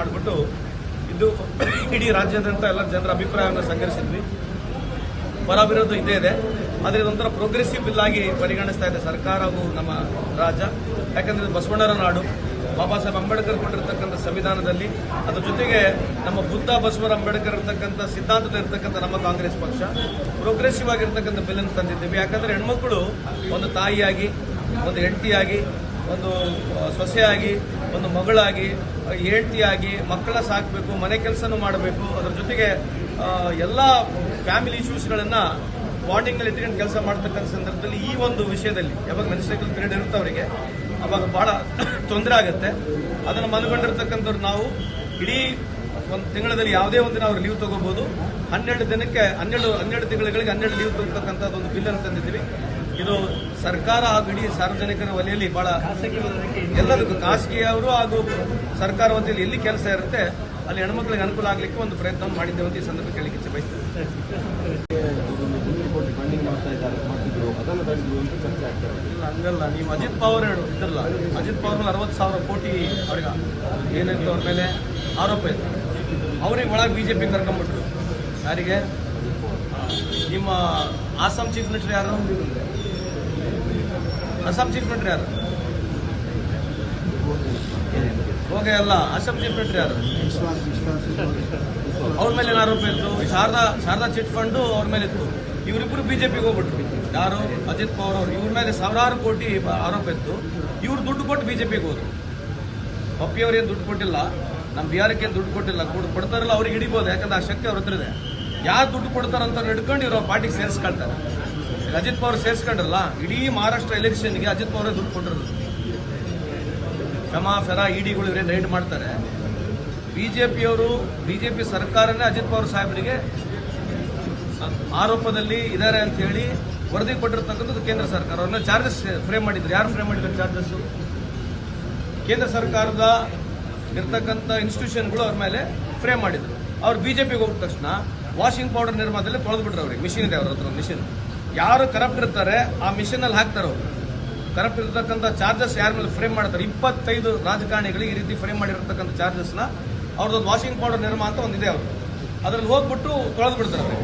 ಮಾಡಿಬಿಟ್ಟು ಇದು ಇಡೀ ರಾಜ್ಯಾದ್ಯಂತ ಎಲ್ಲ ಜನರ ಅಭಿಪ್ರಾಯವನ್ನು ಸಂಗ್ರಹಿಸಿದ್ವಿ. ಪರ ವಿರೋಧ ಇದ್ದೇ ಇದೆ. ಆದರೆ ಇದೊಂಥರ ಪ್ರೋಗ್ರೆಸಿವ್ ಬಿಲ್ ಆಗಿ ಪರಿಗಣಿಸ್ತಾ ಇದೆ ಸರ್ಕಾರ ಹಾಗೂ ನಮ್ಮ ರಾಜ್ಯ. ಯಾಕಂದರೆ ಇದು ಬಸವಣ್ಣರ ನಾಡು. ಬಾಬಾ ಸಾಹೇಬ್ ಅಂಬೇಡ್ಕರ್ ಕೊಟ್ಟಿರತಕ್ಕಂಥ ಸಂವಿಧಾನದಲ್ಲಿ ಅದ್ರ ಜೊತೆಗೆ ನಮ್ಮ ಬುದ್ಧ ಬಸವರ ಅಂಬೇಡ್ಕರ್ ಇರ್ತಕ್ಕಂಥ ಸಿದ್ಧಾಂತದಲ್ಲಿ ಇರ್ತಕ್ಕಂಥ ನಮ್ಮ ಕಾಂಗ್ರೆಸ್ ಪಕ್ಷ ಪ್ರೋಗ್ರೆಸಿವ್ ಆಗಿರ್ತಕ್ಕಂಥ ಬಿಲ್ ಅನ್ನು ತಂದಿದ್ದೀವಿ. ಯಾಕಂದರೆ ಹೆಣ್ಮಕ್ಳು ಒಂದು ತಾಯಿಯಾಗಿ, ಒಂದು ಹೆಂಡತಿಯಾಗಿ ಒಂದು ಸೊಸೆಯಾಗಿ, ಒಂದು ಮಗಳಾಗಿ ಹೆಂಡತಿಯಾಗಿ, ಮಕ್ಕಳ ಸಾಕಬೇಕು, ಮನೆ ಕೆಲಸನೂ ಮಾಡಬೇಕು, ಅದರ ಜೊತೆಗೆ ಎಲ್ಲ ಫ್ಯಾಮಿಲಿ ಇಶ್ಯೂಸ್ಗಳನ್ನು ಬಾಂಡಿಂಗ್ನಲ್ಲಿ ಇಟ್ಕೊಂಡು ಕೆಲಸ ಮಾಡ್ತಕ್ಕಂಥ ಸಂದರ್ಭದಲ್ಲಿ ಈ ಒಂದು ವಿಷಯದಲ್ಲಿ, ಯಾವಾಗ ಮೆನ್ಸ್ಟ್ರಲ್ ಪೀರಿಯಡ್ ಇರುತ್ತೆ ಅವರಿಗೆ, ಅವಾಗ ಬಹಳ ತೊಂದರೆ ಆಗುತ್ತೆ. ಅದನ್ನು ಮನಗೊಂಡಿರ್ತಕ್ಕಂಥವ್ರು ನಾವು ಇಡೀ ಒಂದು ತಿಂಗಳಲ್ಲಿ ಯಾವುದೇ ಒಂದು ದಿನ ಅವ್ರು ಲೀವ್ ತಗೋಬಹುದು ಹನ್ನೆರಡು ದಿನಕ್ಕೆ, ಹನ್ನೆರಡು ಹನ್ನೆರಡು ತಿಂಗಳಿಗೆ ಹನ್ನೆರಡು ಲೀವ್ ತಗೋತಕ್ಕಂಥದ್ದು ಒಂದು ಬಿಲ್ಲನ್ನು ತಂದಿದ್ದೀವಿ. ಇದು ಸರ್ಕಾರ ಹಾಗೂ ಇಡೀ ಸಾರ್ವಜನಿಕರ ವಲಯಲ್ಲಿ ಬಹಳ ಎಲ್ಲರಿಗೂ ಖಾಸಗಿಯವರು ಹಾಗೂ ಸರ್ಕಾರ ವತಿಯಲ್ಲಿ ಎಲ್ಲಿ ಕೆಲಸ ಇರುತ್ತೆ, ಅಲ್ಲಿ ಹೆಣ್ಮಕ್ಳಿಗೆ ಅನುಕೂಲ ಆಗಲಿಕ್ಕೆ ಒಂದು ಪ್ರಯತ್ನ ಮಾಡಿದ್ದೇವೆ ಅಂತ ಈ ಸಂದರ್ಭ ಕೇಳಲಿಕ್ಕೆ ಇಚ್ಛೆ ಇಲ್ಲ, ಹಂಗಲ್ಲ. ನೀವು ಅಜಿತ್ ಪವರ್ ಹೇಳು, ಇದ್ರಲ್ಲ. ಅಜಿತ್ ಪವರ್ ಮೇಲೆ ಅರವತ್ತು ಸಾವಿರ ಕೋಟಿ ಅವ್ರಿಗೆ ಏನಿತ್ತು ಅವ್ರ ಮೇಲೆ ಆರೋಪ ಇದೆ. ಅವ್ರಿಗೆ ಒಳಗೆ ಬಿ ಜೆ ಪಿ ಕರ್ಕೊಂಡ್ಬಿಟ್ರು ಯಾರಿಗೆ? ನಿಮ್ಮ ಆಸಾಂ ಚೀಫ್ ಮಿನಿಸ್ಟರ್ ಯಾರು? ಅಸ್ಸಾಂ ಚೀಫ್ ಮಿನಿಸ್ಟರ್ ಯಾರು? ಹೋಗೇ ಅಲ್ಲ, ಅಸ್ಸಾಂ ಚೀಫ್ ಮಿನಿಸ್ಟರ್ ಯಾರು? ಅವ್ರ ಮೇಲೆ ಏನು ಆರೋಪ ಇತ್ತು? ಶಾರದಾ ಶಾರದಾ ಚಿಟ್ ಫಂಡು ಅವ್ರ ಮೇಲೆ ಇತ್ತು. ಇವರಿಬ್ಬರು ಬಿಜೆಪಿಗೆ ಹೋಗ್ಬಿಟ್ರು. ಯಾರು? ಅಜಿತ್ ಪವಾರ್ ಅವರು. ಇವ್ರ ಮೇಲೆ ಸಾವಿರಾರು ಕೋಟಿ ಆರೋಪ ಇತ್ತು. ಇವ್ರು ದುಡ್ಡು ಕೊಟ್ಟು ಬಿಜೆಪಿಗೆ ಹೋದ್ರು. ಪಪ್ಪಿಯವ್ರೇನು ದುಡ್ಡು ಕೊಟ್ಟಿಲ್ಲ? ನಮ್ಮ ಬಿಹಾರಕ್ಕೆ ದುಡ್ಡು ಕೊಟ್ಟಿಲ್ಲ? ಕೊಡ್- ಕೊಡ್ತಾರಲ್ಲ, ಅವ್ರಿಗೆ ಹಿಡಿಬೋದು. ಯಾಕಂದ್ರೆ ಆ ಶಕ್ತಿ ಅವ್ರ ಹತ್ರ ಇದೆ. ಯಾರು ದುಡ್ಡು ಕೊಡ್ತಾರಂತ ಹಿಡ್ಕೊಂಡು ಇವ್ರು ಪಾರ್ಟಿಗೆ ಸೇರಿಸ್ಕೊಳ್ತಾರೆ. ಅಜಿತ್ ಪವಾರ್ ಸೇರಿಸ್ಕೊಂಡ್ರಲ್ಲ? ಇಡೀ ಮಹಾರಾಷ್ಟ್ರ ಎಲೆಕ್ಷನ್ಗೆ ಅಜಿತ್ ಪವಾರೇ ದುಡ್ಡು ಕೊಟ್ಟರು ಕ್ಷಮಾ ಫೆರಾ ಇಡಿಗಳು ಇವರೇ ರೈಡ್ ಮಾಡ್ತಾರೆ. ಬಿಜೆಪಿಯವರು, ಬಿಜೆಪಿ ಸರ್ಕಾರನೇ ಅಜಿತ್ ಪವಾರ್ ಸಾಹೇಬರಿಗೆ ಆರೋಪದಲ್ಲಿ ಇದ್ದಾರೆ ಅಂತ ಹೇಳಿ ವರದಿ ಕೊಟ್ಟಿರ್ತಕ್ಕಂಥದ್ದು ಕೇಂದ್ರ ಸರ್ಕಾರ. ಅವ್ರನ್ನ ಚಾರ್ಜಸ್ ಫ್ರೇಮ್ ಮಾಡಿದ್ರು. ಯಾರು ಫ್ರೇಮ್ ಮಾಡಿದ್ರು ಚಾರ್ಜಸ್ ಕೇಂದ್ರ ಸರ್ಕಾರದ ಇರ್ತಕ್ಕಂಥ ಇನ್ಸ್ಟಿಟ್ಯೂಷನ್ಗಳು ಅವ್ರ ಮೇಲೆ ಫ್ರೇಮ್ ಮಾಡಿದ್ರು. ಅವ್ರು ಬಿಜೆಪಿಗೆ ಹೋಗಿದ ತಕ್ಷಣ ವಾಷಿಂಗ್ ಪೌಡರ್ ನಿರ್ಮಾಣದಲ್ಲಿ ತೊಳೆದ್ಬಿಟ್ರು ಅವ್ರಿಗೆ. ಮಿಷಿನ್ ಇದೆ ಅವ್ರ ಹತ್ರ ಮಿಷಿನ್. ಯಾರು ಕರಪ್ಟ್ ಇರ್ತಾರೆ, ಆ ಮಿಷಿನ್ ಅಲ್ಲಿ ಹಾಕ್ತಾರೆ ಕರಪ್ಟ್ ಇರತಕ್ಕಂಥ ಚಾರ್ಜಸ್ ಯಾರ ಮೇಲೆ ಫ್ರೇಮ್ ಮಾಡ್ತಾರೆ? ಇಪ್ಪತ್ತೈದು ರಾಜಕಾರಣಿಗಳಿಗೆ ಈ ರೀತಿ ಫ್ರೇಮ್ ಮಾಡಿರ್ತಕ್ಕಂಥ ಚಾರ್ಜಸ್ನ ಅವ್ರದ್ದು ವಾಷಿಂಗ್ ಪೌಡರ್ ನಿರ್ಮಾ ಅಂತ ಒಂದಿದೆ ಅವರು. ಅದ್ರಲ್ಲಿ ಹೋಗ್ಬಿಟ್ಟು ತೊಳೆದು ಬಿಡ್ತಾರೆ.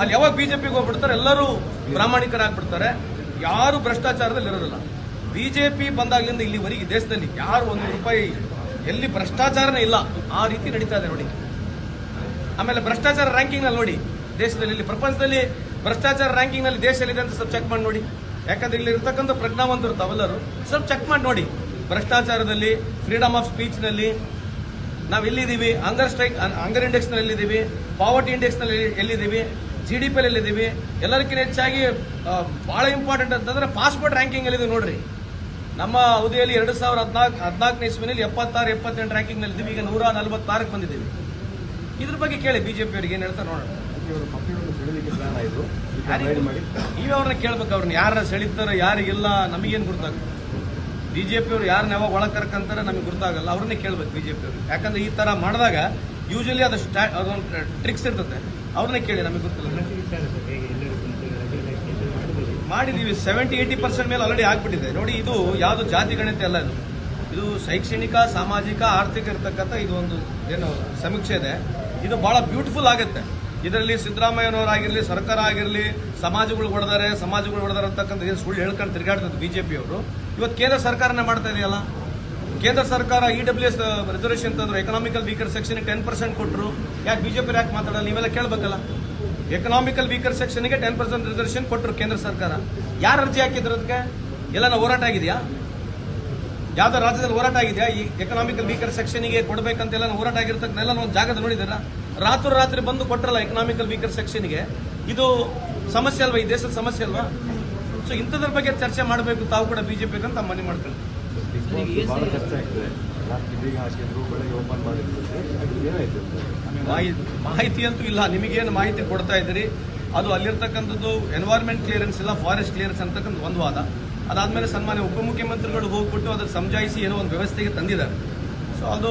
ಅಲ್ಲಿ ಯಾವಾಗ ಬಿಜೆಪಿಗೆ ಹೋಗ್ಬಿಡ್ತಾರೆ, ಎಲ್ಲರೂ ಪ್ರಾಮಾಣಿಕರಾಗ್ಬಿಡ್ತಾರೆ. ಯಾರು ಭ್ರಷ್ಟಾಚಾರದಲ್ಲಿ ಇರೋದಿಲ್ಲ. ಬಿಜೆಪಿ ಬಂದಾಗಲಿಂದ ಇಲ್ಲಿವರೆಗೆ ದೇಶದಲ್ಲಿ ಯಾರು ಒಂದು ರೂಪಾಯಿ ಎಲ್ಲಿ ಭ್ರಷ್ಟಾಚಾರನೇ ಇಲ್ಲ. ಆ ರೀತಿ ನಡೀತಾ ಇದೆ ನೋಡಿ. ಆಮೇಲೆ ಭ್ರಷ್ಟಾಚಾರ ರ್ಯಾಂಕಿಂಗ್ನಲ್ಲಿ ನೋಡಿ. ದೇಶದಲ್ಲಿ, ಇಲ್ಲಿ ಪ್ರಪಂಚದಲ್ಲಿ ಭ್ರಷ್ಟಾಚಾರ ರ್ಯಾಂಕಿಂಗ್ನಲ್ಲಿ ದೇಶದಲ್ಲಿದೆ ಅಂತ ಸ್ವಲ್ಪ ಚೆಕ್ ಮಾಡಿ ನೋಡಿ. ಯಾಕಂದ್ರೆ ಇಲ್ಲಿ ಇರ್ತಕ್ಕಂಥ ಪ್ರಜ್ಞಾವಂತರು ತಾವೆಲ್ಲರೂ ಸ್ವಲ್ಪ ಚೆಕ್ ಮಾಡಿ ನೋಡಿ. ಭ್ರಷ್ಟಾಚಾರದಲ್ಲಿ ಫ್ರೀಡಮ್ ಆಫ್ ಸ್ಪೀಚ್ನಲ್ಲಿ ನಾವು ಎಲ್ಲಿದ್ದೀವಿ? ಹಂಗರ್ ಸ್ಟ್ರೈಕ್ ಹಂಗರ್ ಇಂಡೆಕ್ಸ್ನಲ್ಲಿ ಎಲ್ಲಿದ್ದೀವಿ? ಪಾವರ್ಟಿ ಇಂಡೆಕ್ಸ್ನಲ್ಲಿ ಎಲ್ಲಿದ್ದೀವಿ? ಜಿ ಡಿ ಪಿ ಎಲ್ಲಿದ್ದೀವಿ? ಎಲ್ಲರಿಗಿಂತ ಹೆಚ್ಚಾಗಿ ಬಹಳ ಇಂಪಾರ್ಟೆಂಟ್ ಅಂತಂದ್ರೆ ಪಾಸ್ಪೋರ್ಟ್ ರ್ಯಾಂಕಿಂಗ್ ಎಲ್ಲಿದೆ ನೋಡ್ರಿ. ನಮ್ಮ ಅವಧಿಯಲ್ಲಿ ಎರಡು ಸಾವಿರ ಹದಿನಾಲ್ಕು, ಹದಿನಾಲ್ಕನೇ ಇಸ್ವಿನಲ್ಲಿ ಎಪ್ಪತ್ತಾರು, ಎಪ್ಪತ್ತೆಂಟು ರ್ಯಾಂಕಿಂಗ್ನಲ್ಲಿ ಈಗ ನೂರ ನಲವತ್ತಾರಕ್ಕೆ ಬಂದಿದ್ದೀವಿ. ಇದ್ರ ಬಗ್ಗೆ ಕೇಳಿ ಬಿಜೆಪಿ ಅವರಿಗೆ ಏನು ಹೇಳ್ತಾರೆ ನೋಡೋಣ. ಇವರು ಪಕ್ಷವನ್ನು ಸೆಳೆಯಲಿಕ್ಕೆ ನೀವೇ ಅವ್ರನ್ನ ಕೇಳ್ಬೇಕು ಅವ್ರನ್ನ. ಯಾರ ಸೆಳಿತಾರ ಯಾರಿಗಿಲ್ಲ ನಮಗೇನು ಗೊತ್ತಾಗುತ್ತೆ ಬಿಜೆಪಿ ಪಿಯವ್ರು ಯಾರನ್ನ ಯಾವಾಗ ಒಳಗೆ ಕರ್ಕಂತಾರೆ ನಮಗೆ ಗೊತ್ತಾಗಲ್ಲ ಅವ್ರನ್ನೇ ಕೇಳ್ಬೇಕು ಬಿಜೆಪಿ ಅವ್ರು ಯಾಕಂದ್ರೆ ಈ ತರ ಮಾಡಿದಾಗ ಯೂಶಲಿ ಅದು ಸ್ಟಾ ಅದೊಂದು ಟ್ರಿಕ್ಸ್ ಇರ್ತದೆ ಅವ್ರನ್ನೇ ಕೇಳಿ ನಮಗೆ ಗೊತ್ತಿಲ್ಲ. ಮಾಡಿದೀವಿ. ಸೆವೆಂಟಿ ಏಯ್ಟಿ ಪರ್ಸೆಂಟ್ ಮೇಲೆ ಆಲ್ರೆಡಿ ಆಗ್ಬಿಟ್ಟಿದೆ. ನೋಡಿ ಇದು ಯಾವುದು ಜಾತಿ ಗಣಿತ ಅಲ್ಲ ಇದು. ಇದು ಶೈಕ್ಷಣಿಕ ಸಾಮಾಜಿಕ ಆರ್ಥಿಕ ಇರ್ತಕ್ಕಂಥ ಇದು ಒಂದು ಏನು ಸಮೀಕ್ಷೆ ಇದೆ. ಇದು ಬಹಳ ಬ್ಯೂಟಿಫುಲ್ ಆಗುತ್ತೆ. ಇದರಲ್ಲಿ ಸಿದ್ದರಾಮಯ್ಯನವರಾಗಿರ್ಲಿ ಸರ್ಕಾರ ಆಗಿರಲಿ ಸಮಾಜಗಳು ಹೊಡೆದಾರೆ ಸಮಾಜಗಳು ಹೊಡೆದಾರೆ ಅಂತಕ್ಕಂಥ ಏನು ಸುಳ್ಳು ಹೇಳ್ಕೊಂಡು ಬಿಜೆಪಿ ಅವರು ಇವತ್ತು ಕೇಂದ್ರ ಸರ್ಕಾರನೇ ಮಾಡ್ತಾ ಇದೆಯಲ್ಲ? ಕೇಂದ್ರ ಸರ್ಕಾರ ಇ ಡಬ್ಲ್ಯೂ ಎಸ್ ರಿಸರ್ವೇಷನ್ ತಂದ್ರು ಎಕನಾಮಿಕಲ್ ವೀಕರ್ ಸೆಕ್ಷನ್ಗೆ ಟೆನ್ ಪರ್ಸೆಂಟ್ ಕೊಟ್ಟರು ಯಾಕೆ ಬಿಜೆಪಿ ಯಾಕೆ ಮಾತಾಡಲ್ಲ? ನೀವೆಲ್ಲ ಕೇಳಬೇಕಲ್ಲ. ಎಕನಾಮಿಕಲ್ ವೀಕರ್ ಸೆಕ್ಷನ್ಗೆ ಟೆನ್ ಪರ್ಸೆಂಟ್ ರಿಸರ್ವೇಷನ್ ಕೊಟ್ಟರು ಕೇಂದ್ರ ಸರ್ಕಾರ. ಯಾರು ಅರ್ಜಿ ಹಾಕಿದ್ರು ಅದಕ್ಕೆ? ಎಲ್ಲ ಹೋರಾಟ ಆಗಿದೆಯಾ? ಯಾವ್ದೋ ರಾಜ್ಯದಲ್ಲಿ ಹೋರಾಟ ಆಗಿದೆಯಾ? ಈ ಎಕನಾಮಿಕಲ್ ವೀಕರ್ ಸೆಕ್ಷನ್ಗೆ ಕೊಡಬೇಕಂತೆಲ್ಲ ಹೋರಾಟ ಆಗಿರ್ತಕ್ಕಂಥ ಒಂದು ಜಾಗದ ನೋಡಿದಾರ ರಾತ್ರಿ ರಾತ್ರಿ ಬಂದು ಕೊಟ್ಟರಲ್ಲ ಎಕನಾಮಿಕಲ್ ವೀಕರ್ ಸೆಕ್ಷನ್ಗೆ ಇದು ಸಮಸ್ಯೆ ಅಲ್ವಾ? ಈ ದೇಶದ ಸಮಸ್ಯೆ ಅಲ್ವಾ? ಸೊ ಇಂಥದ್ರ ಬಗ್ಗೆ ಚರ್ಚೆ ಮಾಡಬೇಕು. ತಾವು ಕೂಡ ಬಿಜೆಪಿ ಅಂತ ಮನೆ ಮಾಡ್ತಾರೆ ಮಾಹಿತಿ ಮಾಹಿತಿ ಅಂತೂ ಇಲ್ಲ. ನಿಮಗೇನು ಮಾಹಿತಿ ಕೊಡ್ತಾ ಇದ್ದೀರಿ? ಅದು ಅಲ್ಲಿರ್ತಕ್ಕಂಥದ್ದು ಎನ್ವೈರ್ಮೆಂಟ್ ಕ್ಲಿಯರೆನ್ಸ್ ಇಲ್ಲ ಫಾರೆಸ್ಟ್ ಕ್ಲಿಯರೆನ್ಸ್ ಅಂತಕ್ಕಂಥ ಒಂದು ವಾದ. ಅದಾದ್ಮೇಲೆ ಸನ್ಮಾನ್ಯ ಉಪಮುಖ್ಯಮಂತ್ರಿಗಳು ಹೋಗ್ಬಿಟ್ಟು ಅದನ್ನು ಸಮಜಾಯಿಸಿ ಏನೋ ಒಂದು ವ್ಯವಸ್ಥೆಗೆ ತಂದಿದ್ದಾರೆ. ಸೊ ಅದು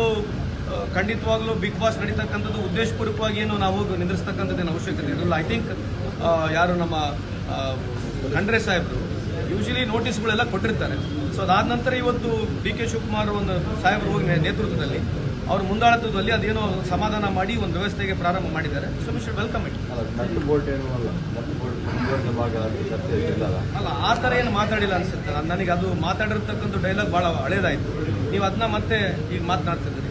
ಖಂಡಿತವಾಗ್ಲೂ ಬಿಗ್ ಬಾಸ್ ನಡೀತಕ್ಕಂಥದ್ದು ಉದ್ದೇಶಪೂರ್ವಕವಾಗಿ ಏನು ನಾವು ನಿಂದ್ರಿಸ್ತಕ್ಕಂಥದ್ದೇನು ಅವಶ್ಯಕತೆ ಇರಲಿಲ್ಲ ಐ ಥಿಂಕ್ ಯಾರು ನಮ್ಮ ಖಂಡ್ರೆ ಸಾಹೇಬರು ಯೂಶಲಿ ನೋಟಿಸ್ಗಳೆಲ್ಲ ಕೊಟ್ಟಿರ್ತಾರೆ. ಸೊ ಅದಾದ ನಂತರ ಇವತ್ತು ಡಿ ಕೆ ಶಿವಕುಮಾರ್ ಒಂದು ಸಾಹೇಬರು ಹೋಗಿ ನೇತೃತ್ವದಲ್ಲಿ ಅವ್ರ ಮುಂದಾಳತ್ವದಲ್ಲಿ ಅದೇನೋ ಸಮಾಧಾನ ಮಾಡಿ ಒಂದು ವ್ಯವಸ್ಥೆಗೆ ಪ್ರಾರಂಭ ಮಾಡಿದ್ದಾರೆ. So we should welcome it ಅಲ್ಲ ಆ ಥರ ಏನು ಮಾತಾಡಿಲ್ಲ ಅನ್ಸುತ್ತೆ. ನನಗೆ ಅದು ಮಾತಾಡಿರ್ತಕ್ಕಂಥ ಡೈಲಾಗ್ ಭಾಳ ಹಳೇದಾಯಿತು. ನೀವು ಅದನ್ನ ಮತ್ತೆ ಈಗ ಮಾತನಾಡ್ತಿದ್ದೀರಿ.